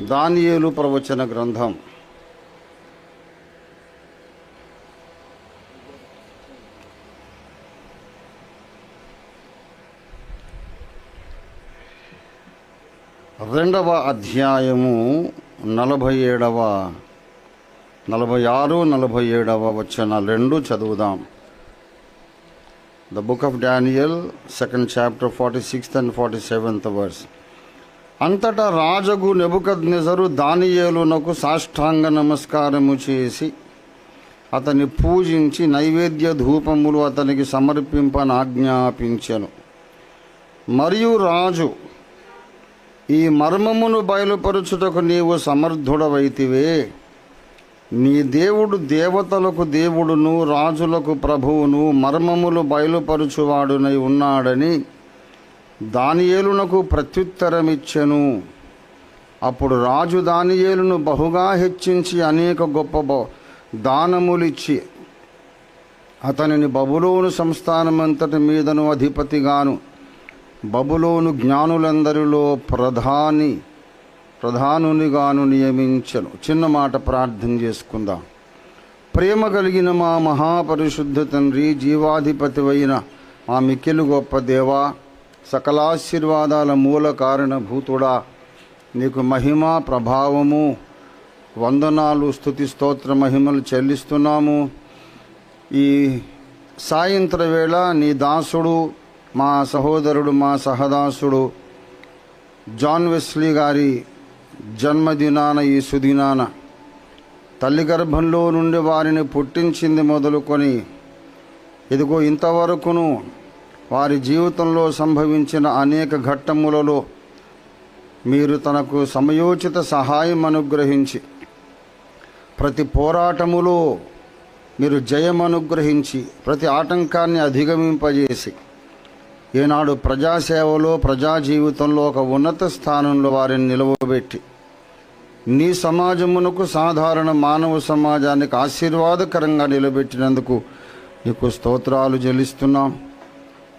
దానియేలు ప్రవచన గ్రంథం. రెండవ అధ్యాయము నలభై ఏడవ నలభై ఆరు నలభై ఏడవ వచ్చిన రెండు చదువుదాం. The book of Daniel second chapter forty sixth and forty seventh verse అంతటా రాజగు నెబుకద్ నెజరు దానియేలునకు సాష్టాంగ నమస్కారము చేసి అతని పూజించి నైవేద్య ధూపములు అతనికి సమర్పింపని ఆజ్ఞాపించెను. మరియు రాజు ఈ మర్మమును బయలుపరుచుటకు నీవు సమర్థుడవైతివే. నీ దేవుడు దేవతలకు దేవుడును రాజులకు ప్రభువును మర్మములు బయలుపరుచువాడునై ఉన్నాడని దానియేలునకు ప్రత్యుత్తరమిచ్చెను. అప్పుడు రాజు దానియేలును బహుగా హెచ్చించి అనేక గొప్ప బ- దానములిచ్చి అతనిని బబులోను సంస్థానమంతటి మీదను అధిపతిగాను బబులోను జ్ఞానులందరిలో ప్రధాని ప్రధానునిగాను నియమించను. చిన్న మాట ప్రార్థన చేసుకుందాం. ప్రేమ కలిగిన మా మహాపరిశుద్ధ తండ్రి జీవాధిపతివైన మా మిక్కిలు గొప్ప దేవా సకలాశీర్వాదాల మూల కారణభూతుడా నీకు మహిమ ప్రభావము. వందనాలు స్తుతి స్తోత్ర మహిమలు చెల్లిస్తున్నాము. ఈ సాయంత్ర వేళ నీ దాసుడు మా సహోదరుడు మా సహదాసుడు జాన్ వెస్లీ గారి జన్మదినాన ఈ సుదినాన తల్లి గర్భంలో నుండి వారిని పుట్టించింది మొదలుకొని ఇదిగో ఇంతవరకును వారి జీవితంలో సంభవించిన అనేక ఘట్టములలో మీరు తనకు సమయోచిత సహాయం అనుగ్రహించి ప్రతి పోరాటములో మీరు జయం అనుగ్రహించి ప్రతి ఆటంకాన్ని అధిగమింపజేసి ఈనాడు ప్రజాసేవలో ప్రజా జీవితంలో ఒక ఉన్నత స్థానంలో వారిని నిలవబెట్టి నీ సమాజమునకు సాధారణ మానవ సమాజానికి ఆశీర్వాదకరంగా నిలబెట్టినందుకు నీకు స్తోత్రాలు చెల్లిస్తున్నాం.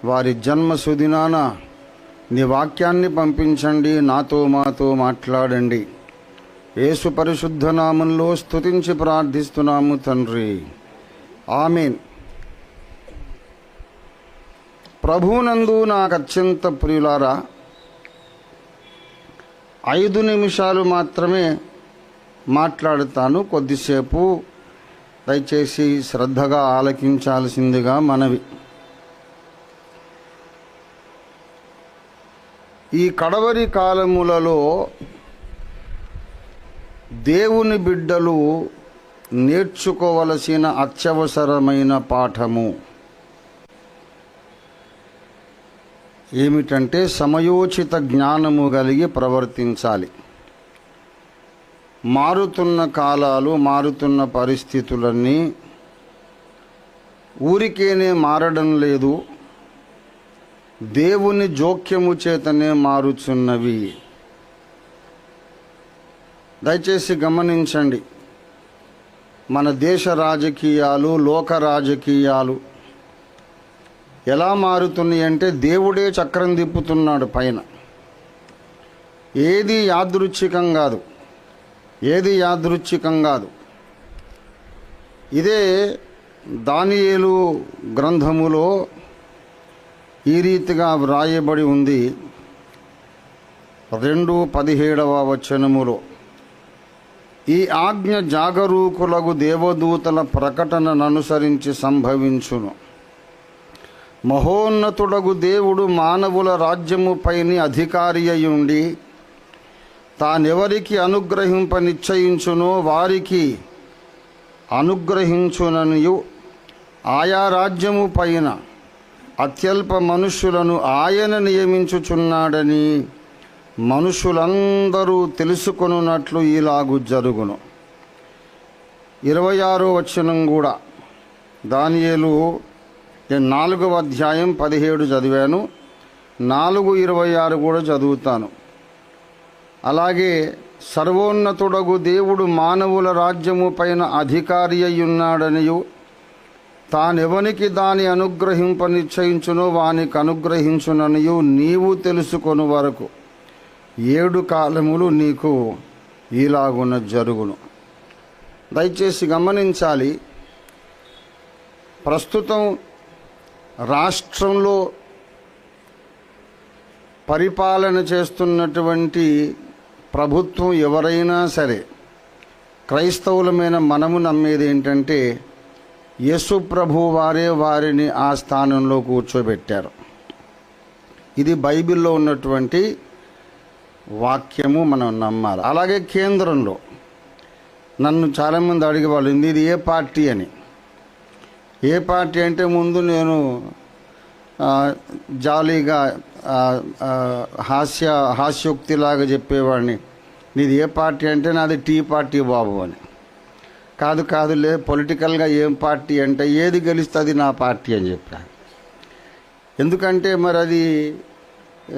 వారి జన్మ సుదినాన నీ వాక్యాన్ని పంపించండి నాతో మాతో మాట్లాడండి. యేసు పరిశుద్ధ నామంలో స్తుతించి ప్రార్థిస్తున్నాము తండ్రి. ఆమెన్. ప్రభునందు నాకు అత్యంత ప్రియులారా ఐదు నిమిషాలు మాత్రమే మాట్లాడుతాను. కొద్దిసేపు దయచేసి శ్రద్ధగా ఆలకించాల్సిందిగా మనవి. ఈ కడవరి కాలములలో దేవుని బిడ్డలు నేర్చుకోవలసిన అత్యవసరమైన పాఠము ఏమిటంటే సమయోచిత జ్ఞానము కలిగి ప్రవర్తించాలి. మారుతున్న కాలాలు మారుతున్న పరిస్థితులన్నీ ఊరికేనే మారడం లేదు. దేవుని జోక్యము చేతనే మారుచున్నవి. దయచేసి గమనించండి. మన దేశ రాజకీయాలు లోక రాజకీయాలు ఎలా మారుతున్నాయి అంటే దేవుడే చక్రం తిప్పుతున్నాడు పైన. ఏది యాదృచ్ఛికం కాదు. ఏది యాదృచ్ఛికం కాదు. ఇదే దానియేలు గ్రంథములో ఈ రీతిగా వ్రాయబడి ఉంది. రెండు పదిహేడవ వచనములో. ఈ ఆజ్ఞ జాగరూకులకు దేవదూతల ప్రకటనను అనుసరించి సంభవించును. మహోన్నతుడగు దేవుడు మానవుల రాజ్యముపైని అధికారి అయ్యుండి తానెవరికి అనుగ్రహింప నిశ్చయించునో వారికి అనుగ్రహించుననియు. ఆయా రాజ్యము పైన అత్యల్ప మనుష్యులను ఆయన నియమించుచున్నాడని మనుషులందరూ తెలుసుకొనున్నట్లు ఇలాగు జరుగును. ఇరవై ఆరో వచనం కూడా దానియేలు నేను నాలుగవ అధ్యాయం పదిహేడు చదివాను నాలుగు ఇరవై ఆరు కూడా చదువుతాను. అలాగే సర్వోన్నతుడగు దేవుడు మానవుల రాజ్యము పైన అధికారి అయ్యున్నాడనియు తానెవనికి దాని అనుగ్రహింప నిశ్చయించునో వానికి అనుగ్రహించుననియు నీవు తెలుసుకొని వరకు ఏడు కాలములు నీకు ఇలాగున జరుగును. దయచేసి గమనించాలి ప్రస్తుతం రాష్ట్రంలో పరిపాలన చేస్తున్నటువంటి ప్రభుత్వం ఎవరైనా సరే క్రైస్తవులమైన మనము నమ్మేది ఏంటంటే యేసు ప్రభు వారే వారిని ఆ స్థానంలో కూర్చోబెట్టారు. ఇది బైబిల్లో ఉన్నటువంటి వాక్యము మనం నమ్మాలి. అలాగే కేంద్రంలో నన్ను చాలామంది అడిగే వాళ్ళు ఇది ఏ పార్టీ అని? ఏ పార్టీ అంటే ముందు నేను జాలీగా హాస్య హాస్యోక్తి హాస్య హాస్యోక్తిలాగా చెప్పేవాడిని. నీది ఏ పార్టీ అంటే నాది టీ పార్టీ బాబు అని. కాదు కాదులే పొలిటికల్గా ఏం పార్టీ అంటే ఏది గెలుస్తుంది నా పార్టీ అని చెప్పాను ఎందుకంటే మరి అది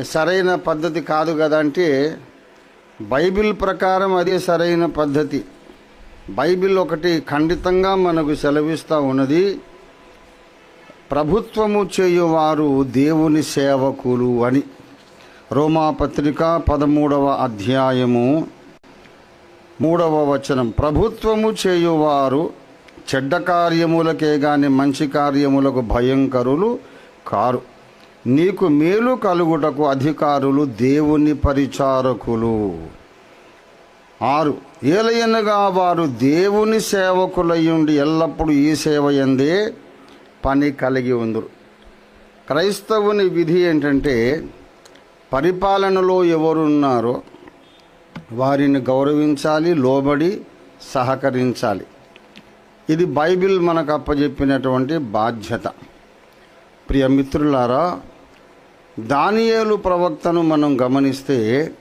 సరైన పద్ధతి కాదు కదా అంటే బైబిల్ ప్రకారం అదే సరైన పద్ధతి. బైబిల్ ఒకటి ఖండితంగా మనకు సెలవిస్తూ ఉన్నది ప్రభుత్వము చేయువారు దేవుని సేవకులు అని. రోమాపత్రిక పదమూడవ అధ్యాయము మూడవ వచనం. ప్రభుత్వము చేయువారు చెడ్డ కార్యములకే గాని మంచి కార్యములకు భయంకరులు కారు. నీకు మేలు కలుగుటకు అధికారులు దేవుని పరిచారకులు. ఆరు. ఏలయనగా వారు దేవుని సేవకులయ్యుండి ఎల్లప్పుడూ ఈ సేవ ఎందే పని కలిగి ఉందరు. క్రైస్తవుని విధి ఏంటంటే పరిపాలనలో ఎవరున్నారో వారిని గౌరవించాలి లోబడి సహకరించాలి. ఇది బైబిల్ మనకు అప్పజెప్పినటువంటి బాధ్యత. ప్రియ మిత్రులారా దానియేలు ప్రవక్తను మనం గమనిస్తే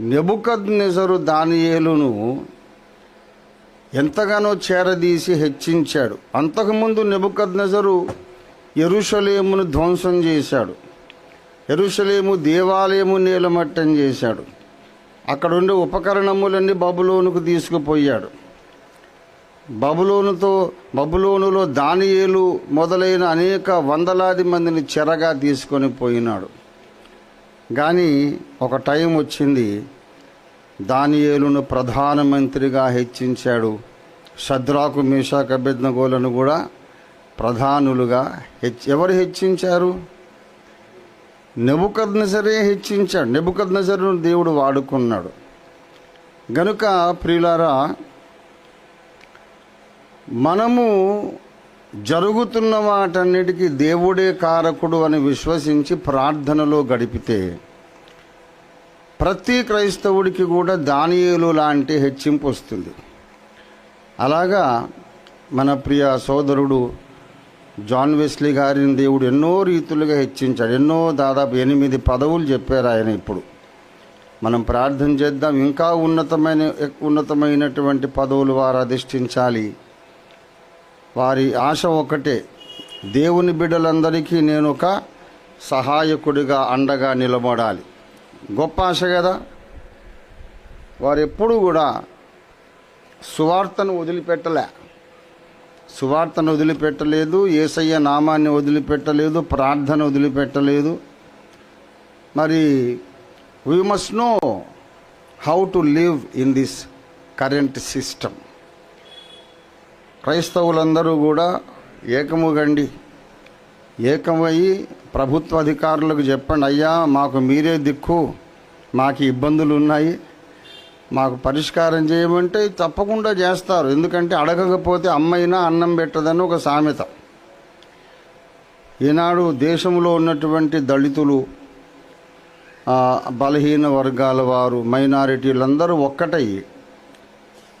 నెబుకద్ నెజరు దానియేలును ఎంతగానో చేరదీసి హెచ్చించాడు. అంతకుముందు నెబుకద్ నెజరు ఎరుషలేమును ధ్వంసం చేశాడు. ఎరుషలేము దేవాలయము నీలమట్టం చేశాడు. అక్కడుండే ఉపకరణములన్నీ బబులోనుకు తీసుకుపోయాడు. బబులోనుతో బబులోనులో దానియేలు మొదలైన అనేక వందలాది మందిని చెరగా తీసుకొని పోయినాడు. కానీ ఒక టైం వచ్చింది. దానియేలును ప్రధానమంత్రిగా హెచ్చించాడు. సద్రాకు మీషాక్ బెద్నగోలను కూడా ప్రధానులుగా హెచ్ ఎవరు హెచ్చించారు? నెబుకద్నసరే హెచ్చించాడు. నెబుకద్నసరును దేవుడు వాడుకున్నాడు. గనుక ప్రియులారా మనము జరుగుతున్న వాటన్నిటికీ దేవుడే కారకుడు అని విశ్వసించి ప్రార్థనలో గడిపితే ప్రతి క్రైస్తవుడికి కూడా దానియేలు లాంటి హెచ్చింపు వస్తుంది. అలాగా మన ప్రియ సోదరుడు జాన్ వెస్లీ గారిని దేవుడు ఎన్నో రీతులుగా హెచ్చించాడు. ఎన్నో దాదాపు ఎనిమిది పదవులు చెప్పారు ఆయన ఇప్పుడు. మనం ప్రార్థన చేద్దాం. ఇంకా ఉన్నతమైన ఉన్నతమైనటువంటి పదవులు వారు అధిష్ఠించాలి. వారి ఆశ ఒకటే. దేవుని బిడ్డలందరికీ నేను ఒక సహాయకుడిగా అండగా నిలబడాలి. గొప్ప ఆశ కదా? వారు ఎప్పుడూ కూడా సువార్తను వదిలిపెట్టలే. సువార్తను వదిలిపెట్టలేదు ఏసయ్య నామాన్ని వదిలిపెట్టలేదు ప్రార్థన వదిలిపెట్టలేదు. మరి we must know how to live in this current system క్రైస్తవులందరూ కూడా ఏకముగండి. ఏకమయ్యి ప్రభుత్వ అధికారులకు చెప్పండి అయ్యా మాకు మీరే దిక్కు మాకు ఇబ్బందులు ఉన్నాయి మాకు పరిష్కారం చేయమంటే తప్పకుండా చేస్తారు. ఎందుకంటే అడగకపోతే అమ్మైనా అన్నం పెట్టదని ఒక సామెత. ఈనాడు దేశంలో ఉన్నటువంటి దళితులు బలహీన వర్గాల వారు మైనారిటీలందరూ ఒక్కటయ్యి.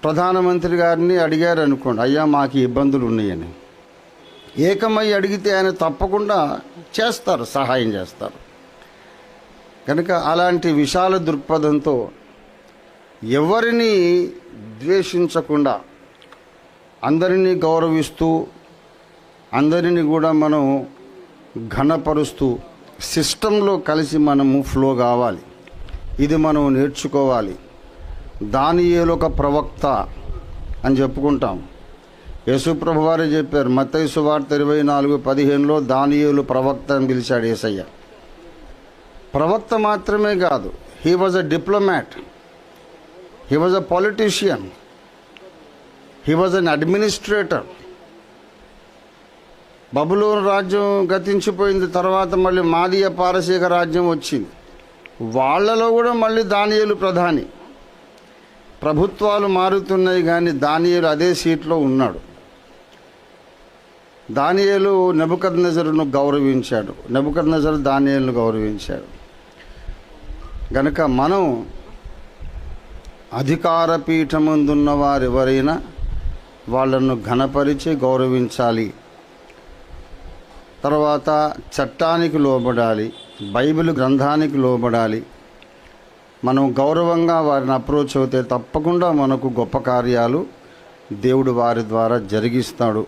ప్రధానమంత్రి గారిని అడిగారు అనుకోండి అయ్యా మాకు ఇబ్బందులు ఉన్నాయని. ఏకమై అడిగితే ఆయన తప్పకుండా చేస్తారు సహాయం చేస్తారు. కనుక అలాంటి విశాల దృక్పథంతో ఎవరిని ద్వేషించకుండా అందరినీ గౌరవిస్తూ అందరినీ కూడా మనం ఘనపరుస్తూ సిస్టంలో కలిసి మనము ఫ్లో కావాలి. ఇది మనం నేర్చుకోవాలి. దానియేలు ఒక ప్రవక్త అని చెప్పుకుంటాం. యేసుప్రభు వారే చెప్పారు మత్తయి సువార్త ఇరవై నాలుగు పదిహేనులో దానియేలు ప్రవక్త అని పిలిచాడు ఏసయ్య ప్రవక్త మాత్రమే కాదు he was a diplomat. He was a politician he was an administrator బబులోను రాజ్యం గతించిపోయింది. తర్వాత మళ్ళీ మాదీయ పారసీక రాజ్యం వచ్చింది. వాళ్ళలో కూడా మళ్ళీ దానియలు ప్రధాని. ప్రభుత్వాలు మారుతున్నాయి కానీ దానియలు అదే సీట్లో ఉన్నాడు. దానియేలు నెబుకద్ నజరును గౌరవించాడు. నెబుకద్ నజరు దానియలను గౌరవించాడు. గనక మనం అధికార పీఠముందున్న వారెవరైనా వాళ్ళను ఘనపరిచి గౌరవించాలి. తర్వాత చట్టానికి లోబడాలి బైబిల్ గ్రంథానికి లోబడాలి. మనం గౌరవంగా వారిని అప్రోచ్ అవుతే తప్పకుండా మనకు గొప్ప కార్యాలు దేవుడు వారి ద్వారా జరిగిస్తాడు.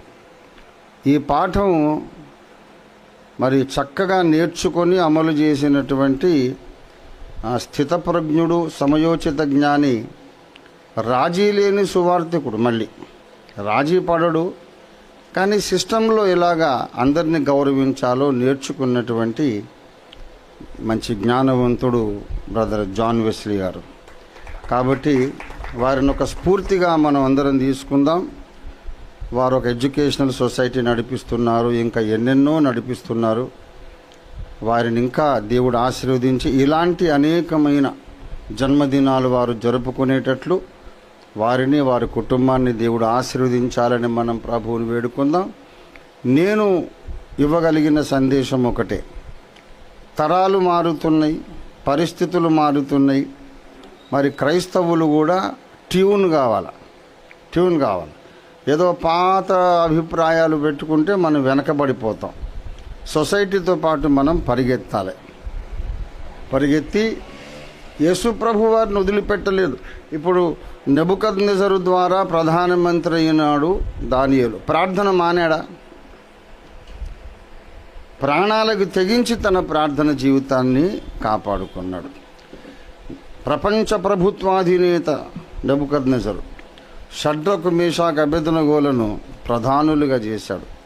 ఈ పాఠం మరి చక్కగా నేర్చుకొని అమలు చేసినటువంటి స్థితప్రజ్ఞుడు సమయోచిత జ్ఞాని రాజీ లేని సువార్థికుడు మళ్ళీ. రాజీ పడడు కానీ సిస్టంలో ఇలాగా అందరిని గౌరవించాలో నేర్చుకున్నటువంటి మంచి జ్ఞానవంతుడు బ్రదర్ జాన్ వెస్లీ గారు. కాబట్టి వారిని ఒక స్ఫూర్తిగా మనం అందరం తీసుకుందాం. వారు ఒక ఎడ్యుకేషనల్ సొసైటీ నడిపిస్తున్నారు ఇంకా ఎన్నెన్నో నడిపిస్తున్నారు. వారిని ఇంకా దేవుడు ఆశీర్వదించి ఇలాంటి అనేకమైన జన్మదినాలు వారు జరుపుకునేటట్లు వారిని వారి కుటుంబాన్ని దేవుడు ఆశీర్వదించాలని మనం ప్రభువుని వేడుకుందాం. నేను ఇవ్వగలిగిన సందేశం ఒకటే. తరాలు మారుతున్నాయి పరిస్థితులు మారుతున్నాయి. మరి క్రైస్తవులు కూడా ట్యూన్ కావాలి? ట్యూన్ కావాలి. ఏదో పాత అభిప్రాయాలు పెట్టుకుంటే మనం వెనకబడిపోతాం. సొసైటీతో పాటు మనం పరిగెత్తాలి. పరిగెత్తి యేసు ప్రభు వారిని వదిలిపెట్టలేదు. ఇప్పుడు నెబుకద్ నిజరు ద్వారా ప్రధానమంత్రి అయినాడు దానియలు. ప్రార్థన మానాడా? ప్రాణాలకు తెగించి తన ప్రార్థన జీవితాన్ని కాపాడుకున్నాడు. ప్రపంచ ప్రభుత్వాధినేత నెబుకద్ నిజరు షడ్రకు మేషాక్ అభ్యర్థనగోలను ప్రధానులుగా చేశాడు.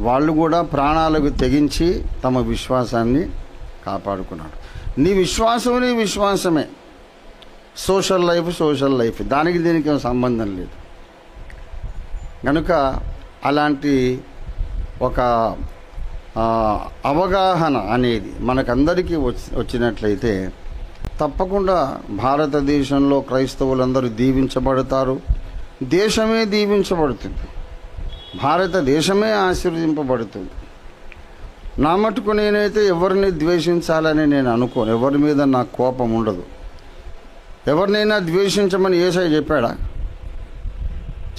వాళ్ళు కూడా ప్రాణాలకు తెగించి తమ విశ్వాసాన్ని కాపాడుకున్నాడు నీ విశ్వాసం నీ విశ్వాసమే. Social life social life. దానికి దీనికి సంబంధం లేదు. కనుక అలాంటి ఒక అవగాహన అనేది మనకందరికీ వచ్చి వచ్చినట్లయితే తప్పకుండా భారతదేశంలో క్రైస్తవులందరూ దీవించబడతారు. దేశమే దీవించబడుతుంది. భారతదేశమే ఆశీర్వదింపబడుతుంది. నా మటుకు నేనైతే ఎవరిని ద్వేషించాలని నేను అనుకోను. ఎవరి మీద నాకు కోపం ఉండదు. ఎవరినైనా ద్వేషించమని ఏసై చెప్పాడా?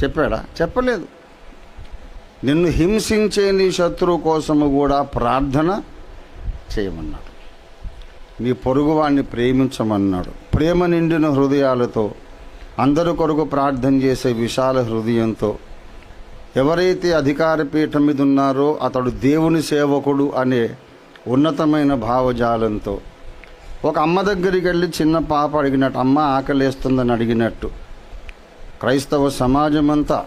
చెప్పాడా? చెప్పలేదు. నిన్ను హింసించే నీ శత్రువు కోసము కూడా ప్రార్థన చేయమన్నాడు. నీ పొరుగువాణ్ణి ప్రేమించమన్నాడు. ప్రేమ నిండిన హృదయాలతో అందరి కొరకు ప్రార్థన చేసే విశాల హృదయంతో ఎవరైతే అధికార పీఠం మీద ఉన్నారో అతడు దేవుని సేవకుడు అనే ఉన్నతమైన భావజాలంతో ఒక అమ్మ దగ్గరికి వెళ్ళి చిన్న పాప అడిగినట్టు అమ్మ ఆకలేస్తుందని అడిగినట్టు. క్రైస్తవ సమాజమంతా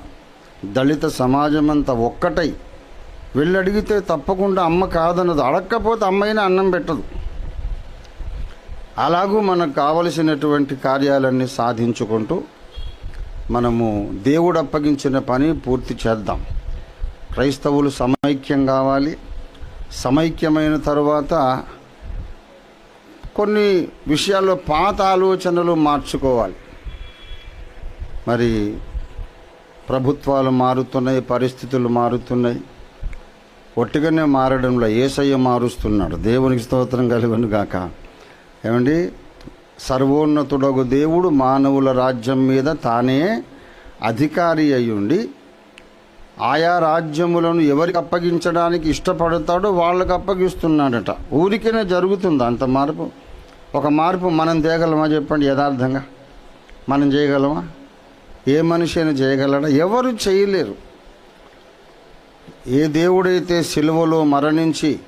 దళిత సమాజమంతా ఒక్కటై వెళ్ళి అడిగితే తప్పకుండా అమ్మ కాదన్నది. అడగకపోతే అమ్మైనా అన్నం పెట్టదు. అలాగూ మనకు కావలసినటువంటి కార్యాలన్నీ సాధించుకుంటూ మనము దేవుడు అప్పగించిన పని పూర్తి చేద్దాం. క్రైస్తవులు సమైక్యం కావాలి. సమైక్యమైన తరువాత కొన్ని విషయాల్లో పాత ఆలోచనలు మార్చుకోవాలి. మరి ప్రభుత్వాలు మారుతున్నాయి పరిస్థితులు మారుతున్నాయి. ఒట్టిగానే మారడంలో ఏసయ్య మారుస్తున్నాడు. దేవునికి స్తోత్రం కలిగను గాక. ఏమండి? సర్వోన్నతుడగు దేవుడు మానవుల రాజ్యం మీద తానే అధికారి అయ్యుండి ఆయా రాజ్యములను ఎవరికి అప్పగించడానికి ఇష్టపడతాడో వాళ్ళకి అప్పగిస్తున్నాడట. ఊరికైనా జరుగుతుంది అంత మార్పు. ఒక మార్పు మనం తేగలమా చెప్పండి యథార్థంగా? మనం చేయగలమా? ఏ మనిషి అయినా చేయగలడా? ఎవరు చేయలేరు. ఏ దేవుడైతే సిలువలో మరణించి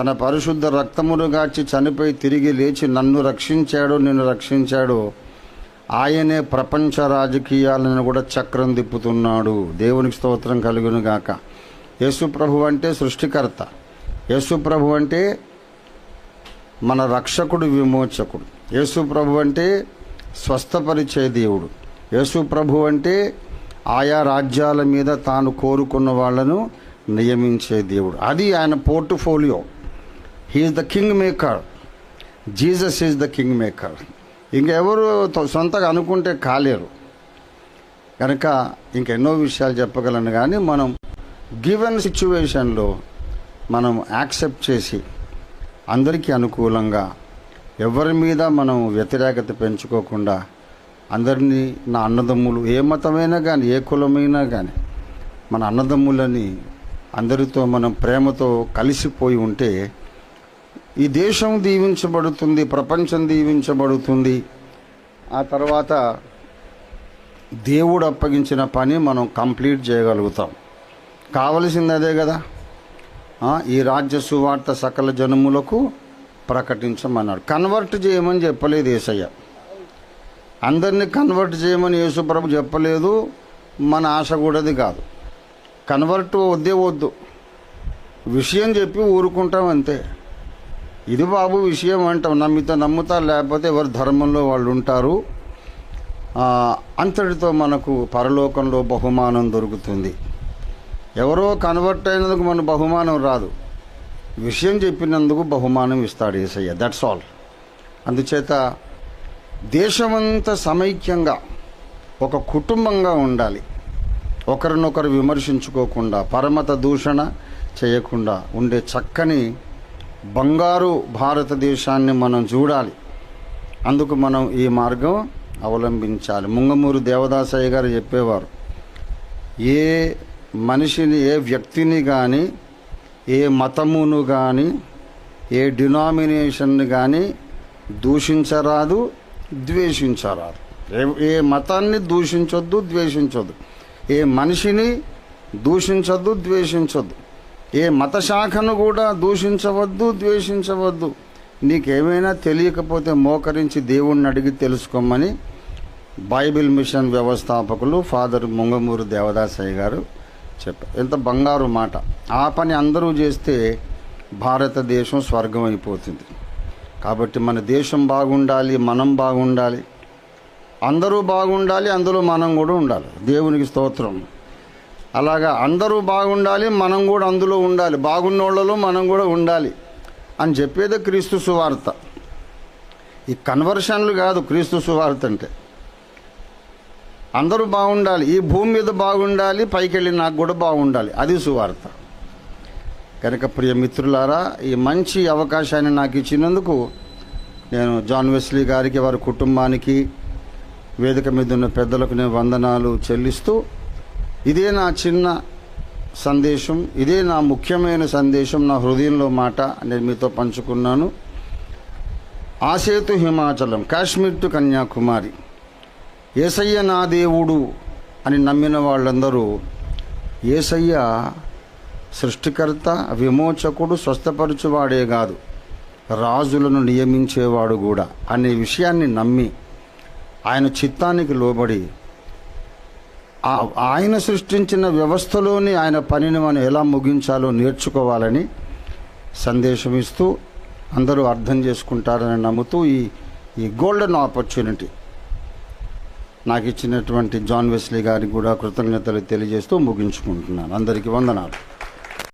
తన పరిశుద్ధ రక్తమును గాచి చనిపోయి తిరిగి లేచి నన్ను రక్షించాడు నిన్ను రక్షించాడు. ఆయనే ప్రపంచ రాజకీయాలను కూడా చక్రం తిప్పుతున్నాడు. దేవునికి స్తోత్రం కలుగును గాక. యేసు ప్రభు అంటే సృష్టికర్త. యేసు ప్రభు అంటే మన రక్షకుడు విమోచకుడు. యేసు ప్రభు అంటే స్వస్థపరిచే దేవుడు. యేసు ప్రభు అంటే ఆయా రాజ్యాల మీద తాను కోరుకున్న వాళ్ళను నియమించే దేవుడు. అది ఆయన portfolio. He is the king maker Jesus is the king maker ఇంకెవరు సొంతగా అనుకుంటే కాలేరు. కనుక ఇంకెన్నో విషయాలు చెప్పగలను కానీ మనం గివెన్ సిచ్యువేషన్లో మనం యాక్సెప్ట్ చేసి అందరికీ అనుకూలంగా ఎవరి మీద మనం వ్యతిరేకత పెంచుకోకుండా అందరినీ నా అన్నదమ్ములు ఏ మతమైనా కానీ ఏ కులమైనా కానీ మన అన్నదమ్ములని అందరితో మనం ప్రేమతో కలిసిపోయి ఉంటే ఈ దేశం దీవించబడుతుంది ప్రపంచం దీవించబడుతుంది. ఆ తర్వాత దేవుడు అప్పగించిన పని మనం కంప్లీట్ చేయగలుగుతాం. కావలసింది అదే కదా? ఈ రాజ్య సువార్త సకల జనములకు ప్రకటించమన్నాడు. కన్వర్ట్ చేయమని చెప్పలేదు ఏసయ్య. అందరినీ కన్వర్ట్ చేయమని యేసుప్రభు చెప్పలేదు మన ఆశ కూడాది కాదు. కన్వర్ట్ వద్దే వద్దు. విషయం చెప్పి ఊరుకుంటాం అంతే. ఇది బాబు విషయం అంటాం. నమ్మితే నమ్ముతారు లేకపోతే ఎవరు ధర్మంలో వాళ్ళు ఉంటారు? అంతటితో మనకు పరలోకంలో బహుమానం దొరుకుతుంది. ఎవరో కన్వర్ట్ అయినందుకు మన బహుమానం రాదు. విషయం చెప్పినందుకు బహుమానం ఇస్తాడు ఏసయ్య. దట్స్ ఆల్ అందుచేత దేశమంతా సమైక్యంగా ఒక కుటుంబంగా ఉండాలి. ఒకరినొకరు విమర్శించుకోకుండా పరమత దూషణ చేయకుండా ఉండే చక్కని బంగారు భారతదేశాన్ని మనం చూడాలి. అందుకు మనం ఈ మార్గం అవలంబించాలి. ముంగమూరు దేవదాసయ్య గారు చెప్పేవారు ఏ మనిషిని ఏ వ్యక్తిని కానీ ఏ మతమును కానీ ఏ డినామినేషన్ని కానీ దూషించరాదు ద్వేషించరాదు. ఏ ఏ మతాన్ని దూషించొద్దు ద్వేషించొద్దు. ఏ మనిషిని దూషించొద్దు ద్వేషించొద్దు. ఏ మత శాఖను కూడా దూషించవద్దు ద్వేషించవద్దు. నీకేమైనా తెలియకపోతే మోకరించి దేవుణ్ణి అడిగి తెలుసుకోమని బైబిల్ మిషన్ వ్యవస్థాపకులు ఫాదర్ ముంగమూరు దేవదాసయ్య గారు చెప్పారు ఎంత బంగారు మాట. ఆ పని అందరూ చేస్తే భారతదేశం స్వర్గం అయిపోతుంది. కాబట్టి మన దేశం బాగుండాలి మనం బాగుండాలి. అందరూ బాగుండాలి అందులో మనం కూడా ఉండాలి. దేవునికి స్తోత్రం. అలాగా అందరూ బాగుండాలి మనం కూడా అందులో ఉండాలి. బాగున్నోళ్ళలో మనం కూడా ఉండాలి అని చెప్పేదే క్రీస్తు సువార్త. ఈ కన్వర్షన్లు కాదు క్రీస్తు సువార్త అంటే. అందరూ బాగుండాలి ఈ భూమి మీద బాగుండాలి పైకి వెళ్ళి నాకు కూడా బాగుండాలి. అది సువార్త. కనుక ప్రియ మిత్రులారా ఈ మంచి అవకాశాన్ని నాకు ఇచ్చినందుకు నేను జాన్ వెస్లీ గారికి వారి కుటుంబానికి వేదిక మీద ఉన్న పెద్దలకు నేను వందనాలు చెల్లిస్తూ ఇదే నా చిన్న సందేశం ఇదే నా ముఖ్యమైన సందేశం నా హృదయంలో మాట నేను మీతో పంచుకున్నాను. ఆసేతు హిమాచలం కాశ్మీర్ టు కన్యాకుమారి. ఏసయ్య నా దేవుడు అని నమ్మిన వాళ్ళందరూ ఏసయ్య సృష్టికర్త విమోచకుడు స్వస్థపరచువాడే కాదు రాజులను నియమించేవాడు కూడా అనే విషయాన్ని నమ్మి ఆయన చిత్తానికి లోబడి ఆయన సృష్టించిన వ్యవస్థలోని ఆయన పనిని మనం ఎలా ముగించాలో నేర్చుకోవాలని సందేశం ఇస్తూ అందరూ అర్థం చేసుకుంటారని నమ్ముతూ ఈ ఈ గోల్డెన్ ఆపర్చునిటీ నాకు ఇచ్చినటువంటి జాన్ వెస్లీ గారికి కూడా కృతజ్ఞతలు తెలియజేస్తూ ముగించుకుంటున్నాను. అందరికీ వందనాలు.